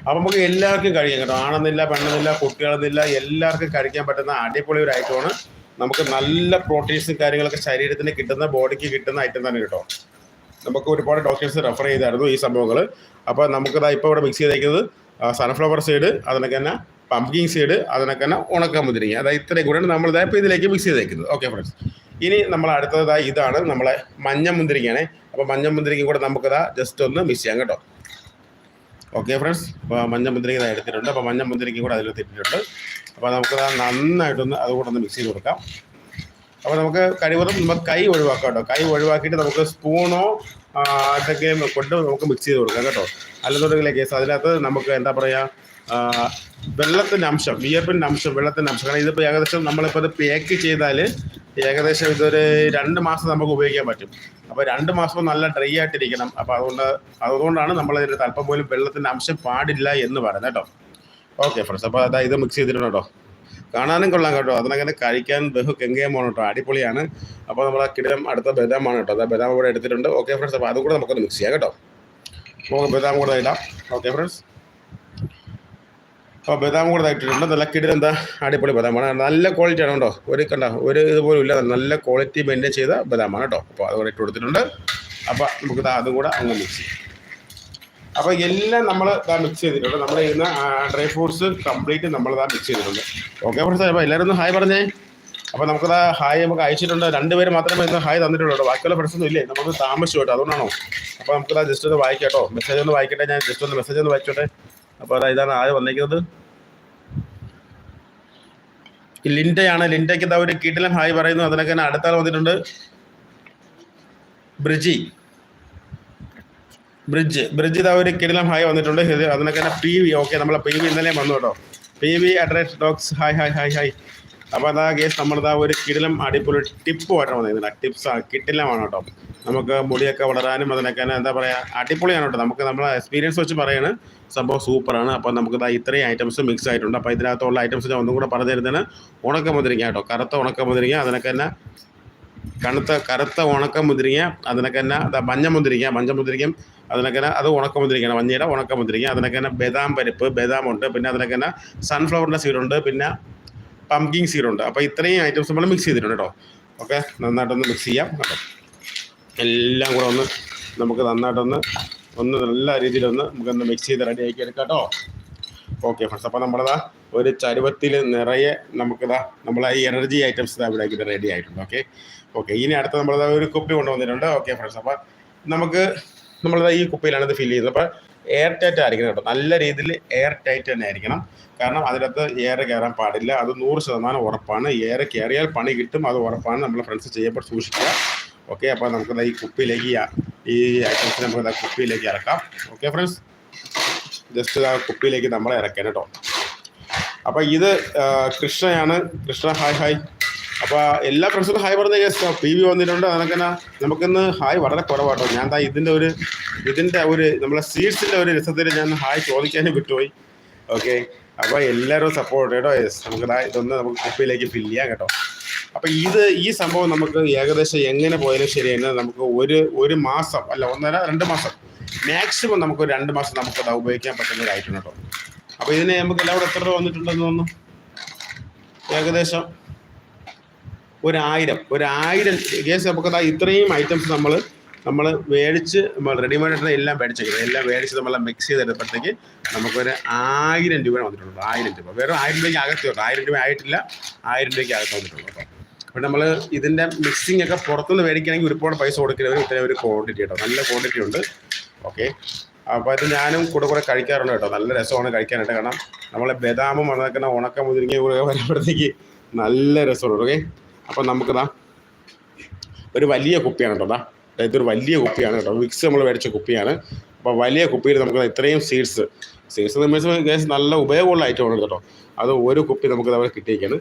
അപ്പം നമുക്ക് എല്ലാവർക്കും കഴിക്കാം കേട്ടോ. ആണെന്നില്ല പെണ്ണെന്നില്ല കുട്ടികളെന്നില്ല എല്ലാവർക്കും കഴിക്കാൻ പറ്റുന്ന അടിപൊളി ഒരു ഐറ്റമാണ് നമുക്ക് നല്ല പ്രോട്ടീൻസും കാര്യങ്ങളൊക്കെ ശരീരത്തിന് കിട്ടുന്ന ബോഡിക്ക് കിട്ടുന്ന ഐറ്റം തന്നെ കേട്ടോ. നമുക്ക് ഒരുപാട് ഡോക്ടേഴ്സ് റെഫർ ചെയ്തായിരുന്നു ഈ സംഭവങ്ങൾ അപ്പോൾ നമുക്കിതാ ഇപ്പോൾ ഇവിടെ മിക്സ് ചെയ്തേക്കുന്നത് സൺഫ്ലവർ സീഡ് അതിനൊക്കെ തന്നെ പംകിങ് സീഡ് അതിനൊക്കെ തന്നെ ഉണക്ക മുതിരിങ്ങ അതായത് ഇത്രയും കൂടെയാണ് നമ്മൾ ഇതാ ഇപ്പോൾ ഇതിലേക്ക് മിക്സ് ചെയ്തേക്കുന്നത്. ഓക്കെ ഫ്രണ്ട്സ് ഇനി നമ്മൾ അടുത്തതായി ഇതാണ് നമ്മളെ മഞ്ഞ മുന്തിരിങ്ങയാണേ. അപ്പോൾ മഞ്ഞ മുന്തിരിങ്ങ കൂടെ നമുക്കിതാ ജസ്റ്റ് ഒന്ന് മിക്സ് ചെയ്യാം കേട്ടോ. ഓക്കെ ഫ്രണ്ട്സ് അപ്പോൾ മഞ്ഞ മുന്തിരിങ്ങ എടുത്തിട്ടുണ്ട്. അപ്പോൾ മഞ്ഞ മുന്തിരിങ്ങ കൂടെ അതിൽ ഇട്ടിട്ടുണ്ട് അപ്പോൾ നമുക്ക് നന്നായിട്ടൊന്ന് അതുകൂടെ ഒന്ന് മിക്സ് ചെയ്ത് കൊടുക്കാം. അപ്പോൾ നമുക്ക് കഴിവതും നമുക്ക് കൈ ഒഴിവാക്കാം കേട്ടോ. കൈ ഒഴിവാക്കിയിട്ട് നമുക്ക് സ്പൂണോ ഇതൊക്കെ കൊണ്ട് നമുക്ക് മിക്സ് ചെയ്ത് കൊടുക്കാം കേട്ടോ. അല്ലെന്നുണ്ടെങ്കിൽ കേസ് അതിനകത്ത് നമുക്ക് എന്താ പറയുക വെള്ളത്തിന്റെ അംശം വിയർപ്പിന്റെ അംശം വെള്ളത്തിന്റെ അംശം. കാരണം ഇതിപ്പോൾ ഏകദേശം നമ്മളിപ്പോൾ ഇത് പേക്ക് ചെയ്താൽ ഏകദേശം ഇതൊരു രണ്ട് മാസം നമുക്ക് ഉപയോഗിക്കാൻ പറ്റും. അപ്പോൾ രണ്ട് മാസം നല്ല ഡ്രൈ ആയിട്ടിരിക്കണം. അപ്പോൾ അതുകൊണ്ട് അതുകൊണ്ടാണ് നമ്മൾ ഇതിന്റെ തൽപ്പം പോലും വെള്ളത്തിന്റെ അംശം പാടില്ല എന്ന് പറയുന്നത് കേട്ടോ. ഓക്കെ ഫ്രണ്ട്സ് അപ്പോൾ അതാ ഇത് മിക്സ് ചെയ്തിട്ടുണ്ട് കേട്ടോ. കാണാനും കൊള്ളാം കേട്ടോ. അതിനങ്ങനെ കഴിക്കാൻ ബഹു കെങ്കയമാണ് കേട്ടോ. അടിപൊളിയാണ്. അപ്പോൾ നമ്മൾ ആ കിടിലം അടുത്ത ബദാമാണ് കേട്ടോ. അതാ ബദാം കൂടെ എടുത്തിട്ടുണ്ട്. ഓക്കെ ഫ്രണ്ട്സ് അപ്പോൾ അതും കൂടെ നമുക്കൊന്ന് മിക്സ് ചെയ്യാം കേട്ടോ. നമുക്ക് ബദാം കൂടെ ഇടാം. ഓക്കെ ഫ്രണ്ട്സ് അപ്പോൾ ബദാം കൂടെ ഇട്ടിട്ടുണ്ട് നല്ല കിടിൽ എന്താ അടിപൊളി ബദാമാണ്. നല്ല ക്വാളിറ്റി ആണ് കേട്ടോ. ഒരു കണ്ട ഒരു ഇതുപോലും ഇല്ല. നല്ല ക്വാളിറ്റി മെയിന്റെയിൻ ചെയ്ത ബദാമാണ് കേട്ടോ. അപ്പോൾ അതുകൂടെ ഇട്ട് കൊടുത്തിട്ടുണ്ട്. അപ്പോൾ നമുക്ക് അതും കൂടെ അങ്ങ് മിക്സ് ചെയ്യാം. അപ്പോൾ എല്ലാം നമ്മൾ ഇതാ മിക്സ് ചെയ്തിട്ടുണ്ട്. നമ്മൾ ചെയ്യുന്ന ഡ്രൈ ഫ്രൂട്ട്സ് കംപ്ലീറ്റ് നമ്മൾ ഇതാ മിക്സ് ചെയ്തിട്ടുണ്ട്. ഓക്കെ ഫ്രണ്ട്സ് അപ്പോൾ എല്ലാവരും ഹായ് പറഞ്ഞേ. അപ്പോൾ നമുക്കത് ഹായ് നമുക്ക് അയച്ചിട്ടുണ്ട്. രണ്ടുപേര് മാത്രമേ ഇന്ന് ഹായ് തന്നിട്ടുള്ളൂ ബാക്കിയുള്ള ഫ്രണ്ട്സ് ഒന്നും ഇല്ലേ? നമുക്ക് താമസിച്ചു കേട്ടോ. അതുകൊണ്ടാണോ? അപ്പോൾ നമുക്കത് ജസ്റ്റ് ഒന്ന് വായിക്കാം കേട്ടോ. മെസ്സേജ് ഒന്ന് വായിക്കട്ടെ? ഞാൻ ജസ്റ്റ് ഒന്ന് മെസ്സേജ് ഒന്ന് വായിച്ചോട്ടെ? അപ്പോൾ അതാ ഇതാണ് ആര് വന്നേക്കുന്നത്? ലിൻഡയാണ്. ലിൻഡയ്ക്ക് ഇതാ ഒരു കീട്ടിലും ഹായ് പറയുന്നു. അതിനൊക്കെ തന്നെ അടുത്താൾ വന്നിട്ടുണ്ട്. ബ്രിജി. ബ്രിഡ്ജ് ബ്രിഡ്ജ് ഇതാ ഒരു കിടിലം ഹായ് വന്നിട്ടുണ്ട്. ഇത് അതിനൊക്കെ തന്നെ പി വി. ഓക്കെ നമ്മളെ പി വി ഇന്നലെ വന്നു കേട്ടോ. P V address docs. Hi hi hi hi. അപ്പോൾ അതാ കേസ് നമ്മളിതാ ഒരു കിടിലം അടിപൊളി ടിപ്പ് വരണം വന്നിരുന്നത് ടിപ്സ് കിട്ടിലമാണ് കേട്ടോ. നമുക്ക് മുടിയൊക്കെ വളരാനും അതിനൊക്കെ എന്താ പറയുക അടിപൊളിയാണ് കേട്ടോ. നമുക്ക് നമ്മളെ എക്സ്പീരിയൻസ് വെച്ച് പറയാണ് സംഭവം സൂപ്പറാണ്. അപ്പോൾ നമുക്ക് ഇതാ ഇത്രയും ഐറ്റംസ് മിക്സ് ആയിട്ടുണ്ട്. അപ്പോൾ ഇതിനകത്തുള്ള ഐറ്റംസ് ഞാൻ ഒന്നും കൂടെ പറഞ്ഞു തരുന്നതിന് ഉണക്ക മുതിരിങ്ങ കേട്ടോ. കറുത്ത ഉണക്ക മുതിരിങ്ങ അതിനൊക്കെ തന്നെ കണുത്ത കറുത്ത ഉണക്ക മുതിരിങ്ങ അതിനൊക്കെ തന്നെ അതാ മഞ്ഞ മുതിരിങ്ങ മഞ്ഞ മുതിരിക്കും അതിനൊക്കെ തന്നെ അത് ഉണക്ക മുതിരിക്കണം മഞ്ഞയുടെ ഉണക്ക മുതിരിങ്ങ അതിനൊക്കെ തന്നെ ബദാം പരിപ്പ് ബദാം ഉണ്ട് പിന്നെ അതിനൊക്കെ തന്നെ സൺഫ്ലവറിന്റെ സീഡുണ്ട് പിന്നെ പംകിങ് സീഡുണ്ട് അപ്പോൾ ഇത്രയും ഐറ്റംസ് നമ്മൾ മിക്സ് ചെയ്തിട്ടുണ്ട് കേട്ടോ. ഓക്കെ നന്നായിട്ടൊന്ന് മിക്സ് ചെയ്യാം. കേട്ടോ എല്ലാം കൂടെ ഒന്ന് നമുക്ക് നന്നായിട്ടൊന്ന് ഒന്ന് നല്ല രീതിയിലൊന്ന് നമുക്കൊന്ന് മിക്സ് ചെയ്ത് റെഡി ആക്കി എടുക്കാം കേട്ടോ. ഓക്കെ ഫ്രണ്ട്സ് അപ്പോൾ നമ്മളതാ ഒരു ചരുവത്തിൽ നിറയെ നമുക്കിതാ നമ്മളെ ഈ എനർജി ഐറ്റംസ് ഇവിടെ ആക്കി റെഡി ആയിട്ടുണ്ട്. ഓക്കെ ഓക്കെ ഇനി അടുത്ത നമ്മളതാ ഒരു കുപ്പി കൊണ്ടുവന്നിട്ടുണ്ട്. ഓക്കെ ഫ്രണ്ട്സ് അപ്പോൾ നമുക്ക് നമ്മളിതാ ഈ കുപ്പിയിലാണ് ഇത് ഫില്ല് ചെയ്യുന്നത്. അപ്പോൾ എയർ ടൈറ്റ് ആയിരിക്കണം കേട്ടോ. നല്ല രീതിയിൽ എയർ ടൈറ്റ് തന്നെ ആയിരിക്കണം. കാരണം അതിനകത്ത് എയർ കയറാൻ പാടില്ല. അത് നൂറ് ശതമാനം ഉറപ്പാണ്. എയർ കയറിയാൽ പണി കിട്ടും. അത് ഉറപ്പാണ്. നമ്മളെ ഫ്രണ്ട്സ് ചെയ്യപ്പെട്ട് സൂക്ഷിക്കുക. ഓക്കെ അപ്പോൾ നമുക്ക് ഈ കുപ്പിയിലേക്ക് ഈ- ഐറ്റംസ് നമുക്ക് കുപ്പിയിലേക്ക് ഇറക്കാം. ഓക്കെ ഫ്രണ്ട്സ് ജസ്റ്റ് ആ കുപ്പിയിലേക്ക് നമ്മൾ ഇറക്കാൻ കേട്ടോ. അപ്പോൾ ഇത് കൃഷ്ണയാണ്. കൃഷ്ണ ഹായ് ഹായ് അപ്പോൾ എല്ലാ ഫ്രണ്ട്സും ഹായ് പറഞ്ഞ കേസ് പി വി വന്നിട്ടുണ്ട്. അതൊക്കെ നമുക്കിന്ന് ഹായ് വളരെ കുറവാട്ടോ. ഞാൻ ദാ ഇതിന്റെ ഒരു ഇതിന്റെ ഒരു നമ്മളെ സീഡ്സിന്റെ ഒരു രസത്തിൽ ഞാൻ ഹായ് ചോദിക്കാനും വിട്ടുപോയി. ഓക്കെ അപ്പോൾ എല്ലാവരും സപ്പോർട്ട് കേട്ടോ യെസ് നമുക്ക് ഇതൊന്ന് നമുക്ക് കുപ്പിയിലേക്ക് ഫില്ല് ചെയ്യാം കേട്ടോ. അപ്പോൾ ഇത് ഈ സംഭവം നമുക്ക് ഏകദേശം എങ്ങനെ പോയാലും ശരി തന്നെ നമുക്ക് ഒരു ഒരു മാസം അല്ല ഒന്നര രണ്ട് മാസം. മാക്സിമം നമുക്ക് രണ്ട് മാസം നമുക്ക് അത് ഉപയോഗിക്കാൻ പറ്റുന്ന ഒരു ഐറ്റം കേട്ടോ അപ്പോൾ ഇതിന് നമുക്ക് എല്ലാം കൂടെ എത്ര രൂപ വന്നിട്ടുണ്ടെന്ന് തോന്നുന്നു? ഏകദേശം ഒരായിരം. ഒരായിരം കേസ് നമുക്ക് അതായത് ഇത്രയും ഐറ്റംസ് നമ്മൾ നമ്മൾ മേടിച്ച് നമ്മൾ റെഡിമെയ്ഡ് ആയിട്ട് എല്ലാം മേടിച്ചേക്കുന്നത് എല്ലാം മേടിച്ച് നമ്മളെ മിക്സ് ചെയ്തെടുത്തപ്പോഴത്തേക്ക് നമുക്കൊരു ആയിരം രൂപയാണ് വന്നിട്ടുള്ളൂ ആയിരം രൂപ. വേറെ ആയിരം രൂപയ്ക്ക് അകത്തേ ഉള്ളൂ ആയിരം രൂപ ആയിട്ടില്ല ആയിരം രൂപയ്ക്ക് അകത്ത് വന്നിട്ടുള്ളൂ കേട്ടോ അപ്പോൾ നമ്മൾ ഇതിന്റെ മിക്സിംഗ് ഒക്കെ പുറത്തുനിന്ന് മേടിക്കുകയാണെങ്കിൽ ഒരുപാട് പൈസ കൊടുക്കുന്നവർ ഇത്രയും ഒരു ക്വാണ്ടിറ്റി കേട്ടോ നല്ല ക്വാണ്ടിറ്റി ഉണ്ട്. ഓക്കെ അപ്പോൾ ഇത് ഞാനും കൂടെ കൂടെ കഴിക്കാറുണ്ട് കേട്ടോ. നല്ല രസമാണ് കഴിക്കാനായിട്ട്. കാരണം നമ്മളെ ബദാമും അതൊക്കെ ഉണക്ക മുതിരിങ്ങ കൂടെ വരുമ്പോഴത്തേക്ക് നല്ല രസമുണ്ട്. ഓക്കെ അപ്പോൾ നമുക്കിതാ ഒരു വലിയ കുപ്പിയാണ് കേട്ടോ ദാ. ഇതൊരു വലിയ കുപ്പിയാണ് കേട്ടോ. മിക്സ് നമ്മൾ മേടിച്ച കുപ്പിയാണ്. അപ്പോൾ വലിയ കുപ്പിയിൽ നമുക്ക് ഇത്രയും സീഡ്സ് സീഡ്സ് മെമ്പേഴ്സ് ഗ്യാസ് നല്ല ഉപയോഗമുള്ള ഐറ്റമാണ് കേട്ടോ. അത് ഒരു കുപ്പി നമുക്ക് അവിടെ കിട്ടിയിരിക്കുകയാണ്.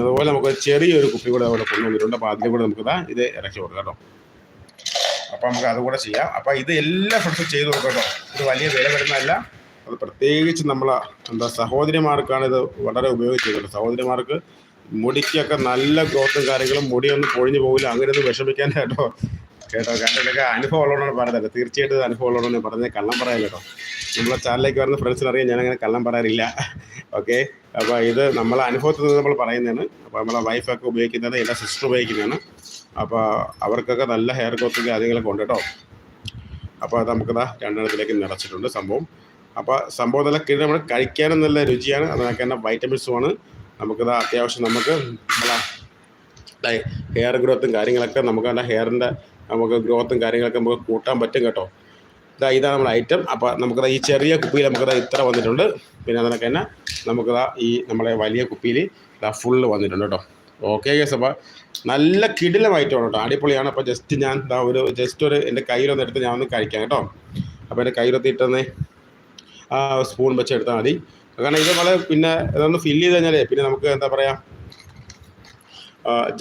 അതുപോലെ നമുക്ക് ചെറിയൊരു കുപ്പി കൂടെ അവിടെ കൊണ്ടുവന്നിട്ടുണ്ട്. അപ്പോൾ അതിൽ കൂടെ നമുക്ക് ഇതാ ഇറക്കി കൊടുക്കാം കേട്ടോ. അപ്പോൾ നമുക്ക് അതുകൂടെ ചെയ്യാം. അപ്പോൾ ഇത് എല്ലാ ഫ്രണ്ട്സും ചെയ്ത് കേട്ടോ. ഇത് വലിയ വില വരുന്നതല്ല. അത് പ്രത്യേകിച്ച് നമ്മൾ എന്താ സഹോദരിമാർക്കാണ് ഇത് വളരെ ഉപയോഗിച്ചത് സഹോദരിമാർക്ക് മുടിക്കൊക്കെ നല്ല ഗ്രോത്തും കാര്യങ്ങളും മുടിയൊന്നും പൊഴിഞ്ഞു പോകില്ല. അങ്ങനെ ഒന്നും വിഷമിക്കാൻ കേട്ടോ. കേട്ടോ കാരണം ഇതൊക്കെ അനുഭവം ഉള്ളതുകൊണ്ടാണ് പറയുന്നത് തീർച്ചയായിട്ടും അനുഭവം ഉള്ളതുകൊണ്ട് ഞാൻ പറഞ്ഞത് കള്ളം പറയാൻ കേട്ടോ. നമ്മളെ ചാനലിലേക്ക് വരുന്ന ഫ്രണ്ട്സിന് അറിയാം ഞാനങ്ങനെ കള്ളം പറയാറില്ല ഓക്കെ അപ്പോൾ ഇത് നമ്മളെ അനുഭവത്തിൽ നിന്ന് നമ്മൾ പറയുന്നതാണ്. അപ്പോൾ നമ്മളെ വൈഫൊക്കെ ഉപയോഗിക്കുന്നത് എന്റെ സിസ്റ്റർ ഉപയോഗിക്കുന്നതാണ്. അപ്പോൾ അവർക്കൊക്കെ നല്ല ഹെയർ ഗ്രോത്ത് കാര്യങ്ങളൊക്കെ ഉണ്ട് കേട്ടോ. അപ്പോൾ അത് നമുക്കിതാ രണ്ടെണ്ണത്തിലേക്ക് നിറച്ചിട്ടുണ്ട് സംഭവം. അപ്പോൾ സംഭവം നല്ല കിഴി നമ്മൾ കഴിക്കാനും നല്ല രുചിയാണ്. അതിനൊക്കെ തന്നെ വൈറ്റമിൻസുമാണ് നമുക്കത് അത്യാവശ്യം നമുക്ക് നമ്മളെ ഹെയർ ഗ്രോത്തും കാര്യങ്ങളൊക്കെ നമുക്ക് അതിന്റെ ഹെയറിന്റെ നമുക്ക് ഗ്രോത്തും കാര്യങ്ങളൊക്കെ നമുക്ക് കൂട്ടാൻ പറ്റും കേട്ടോ. ഇതാ ഇതാണ് നമ്മുടെ ഐറ്റം അപ്പോൾ നമുക്കത് ഈ ചെറിയ കുപ്പിയിൽ നമുക്കത് ഇത്ര വന്നിട്ടുണ്ട്. പിന്നെ അതിനൊക്കെ തന്നെ നമുക്കതാ ഈ നമ്മളെ വലിയ കുപ്പിയിൽ ഇതാ ഫുള്ള് വന്നിട്ടുണ്ട് കേട്ടോ. ഓക്കെ കേസ് അപ്പോൾ നല്ല കിടിലം ഐറ്റമാണ് കേട്ടോ. അടിപൊളിയാണ്. അപ്പോൾ ജസ്റ്റ് ഞാൻ ഇതാ ഒരു ജസ്റ്റ് ഒരു എന്റെ കയ്യിലൊന്ന് എടുത്ത് ഞാൻ ഒന്ന് കഴിക്കാം കേട്ടോ. അപ്പോൾ എന്റെ കയ്യിലൊത്തിട്ടൊന്ന് ആ സ്പൂൺ വെച്ച് എടുത്താൽ മതി. കാരണം ഇത് നമ്മൾ പിന്നെ ഇതൊന്ന് ഫില്ല് ചെയ്ത് കഴിഞ്ഞാലേ പിന്നെ നമുക്ക് എന്താ പറയുക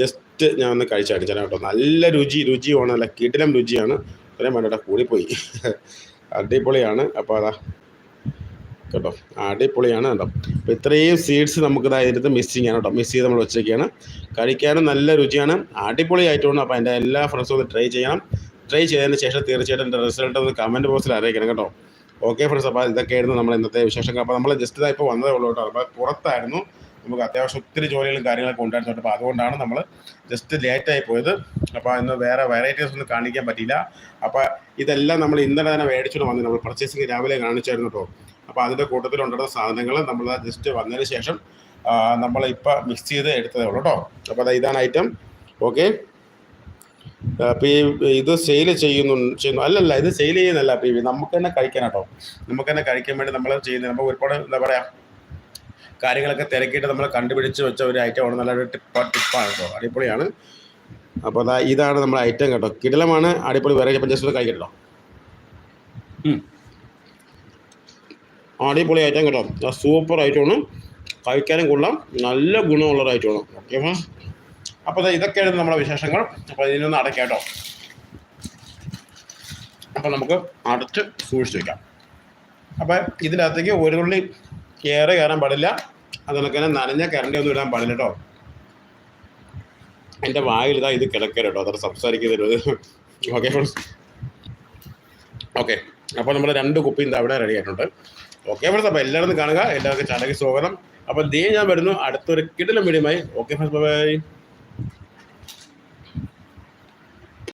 ജസ്റ്റ് ഞാൻ ഒന്ന് കഴിച്ചു കാണിച്ചാൽ കേട്ടോ. നല്ല രുചി രുചിയാണ് നല്ല കിടിലം രുചിയാണ്. ഇത്രയും വേണ്ട കൂടിപ്പോയി. അടിപൊളിയാണ്. അപ്പോൾ അതാ കേട്ടോ അടിപൊളിയാണ് കേട്ടോ. അപ്പോൾ ഇത്രയും സീഡ്സ് നമുക്ക് ഇതായിരുന്നു മിസ്സിങ് ആണ് കേട്ടോ. മിസ് ചെയ്ത് നമ്മൾ വെച്ചേക്കാണ്. കഴിക്കാനും നല്ല രുചിയാണ്. അടിപൊളി ആയിട്ടുണ്ട് അപ്പോൾ എന്റെ എല്ലാ ഫ്രണ്ട്സും ഒന്ന് ട്രൈ ചെയ്യണം. ട്രൈ ചെയ്തതിന് ശേഷം തീർച്ചയായിട്ടും എന്റെ റിസൾട്ട് ഒന്ന് കമന്റ് ബോക്സിൽ അറിയിക്കണം കേട്ടോ. ഓക്കെ ഫ്രണ്ട്സ് അപ്പോൾ ഇതൊക്കെയായിരുന്നു നമ്മൾ ഇന്നത്തെ വിശേഷം അപ്പോൾ നമ്മൾ ജസ്റ്റ് ഇതായി വന്നതേ ഉള്ളൂ കേട്ടോ. അപ്പോൾ പുറത്തായിരുന്നു. നമുക്ക് അത്യാവശ്യം ഒത്തിരി ജോലികളും കാര്യങ്ങളൊക്കെ ഉണ്ടായിരുന്നു. അപ്പോൾ അതുകൊണ്ടാണ് നമ്മൾ ജസ്റ്റ് ലേറ്റായി പോയത്. അപ്പോൾ ഇന്ന് വേറെ വെറൈറ്റീസ് ഒന്നും കാണിക്കാൻ പറ്റിയില്ല. അപ്പോൾ ഇതെല്ലാം നമ്മൾ ഇന്നലെ തന്നെ മേടിച്ചുകൊണ്ട് വന്നു നമ്മൾ പർച്ചേസിങ് രാവിലെ കാണിച്ചായിരുന്നു കേട്ടോ അപ്പോൾ അതിന്റെ കൂട്ടത്തിലുണ്ടായിരുന്ന സാധനങ്ങൾ നമ്മൾ ജസ്റ്റ് വന്നതിന് ശേഷം നമ്മൾ ഇപ്പോൾ മിക്സ് ചെയ്ത് എടുത്തതേ ഉള്ളൂ കേട്ടോ അപ്പോൾ അതാ ഇതാണ് ഐറ്റം ഓക്കെ അപ്പോൾ ഈ ഇത് സെയിൽ ചെയ്യുന്നു ചെയ്യുന്നു. അല്ലല്ല ഇത് സെയിൽ ചെയ്യുന്നല്ല അപ്പോൾ നമുക്ക് തന്നെ കഴിക്കാൻ കേട്ടോ നമുക്ക് തന്നെ കഴിക്കാൻ വേണ്ടി നമ്മൾ ചെയ്യുന്നത്. നമുക്ക് ഒരുപാട് എന്താ പറയുക കാര്യങ്ങളൊക്കെ തിരക്കിയിട്ട് നമ്മൾ കണ്ടുപിടിച്ച് വെച്ച ഒരു ഐറ്റമാണ് നല്ലൊരു ടിപ്പ ടിപ്പാണ് കേട്ടോ അടിപൊളിയാണ്. അപ്പോൾ അതാ ഇതാണ് നമ്മുടെ ഐറ്റം കേട്ടോ. കിടലമാണ്. അടിപൊളി വേറെ അപ്പം ജസ്റ്റ് കഴിക്കട്ടോ അടിപൊളി ഐറ്റം കേട്ടോ. സൂപ്പർ ഐറ്റമാണ് കഴിക്കാനും കൊള്ളാം. നല്ല ഗുണമുള്ള ഐറ്റമാണ് ഓക്കെ അപ്പോൾ ഇതൊക്കെയാണ് നമ്മുടെ വിശേഷങ്ങൾ. അപ്പോൾ ഇതിനൊന്ന് അടയ്ക്കാം കേട്ടോ. അപ്പോൾ നമുക്ക് അടച്ച് സൂക്ഷിച്ച് വയ്ക്കാം അപ്പോൾ ഇതിനകത്തേക്ക് ഒരു തുള്ളി ഏറെ കയറാൻ പാടില്ല. തന്നെ നനഞ്ഞ കരണ്ടി ഒന്നും ഇടാൻ പാടില്ല കേട്ടോ. എന്റെ വായിൽ ഇതാ ഇത് കിടക്കരുത് കേട്ടോ. അത്ര സംസാരിക്കരുത് ഓക്കെ ഫ്രണ്ട്സ് ഓക്കെ അപ്പോൾ നമ്മൾ രണ്ട് കുപ്പി ഇന്ന് അവിടെ റെഡി ആയിട്ടുണ്ട്. ഓക്കെ ഫ്രണ്ട്സ് അപ്പോൾ എല്ലാവരും കാണുക. എല്ലാവർക്കും ചാനലിൽ സ്വാഗതം. അപ്പോൾ ദേ ഞാൻ വരുന്നു. അടുത്തൊരു കിടലും ആയി ഓക്കെ ഫ്രണ്ട്സ് ബൈ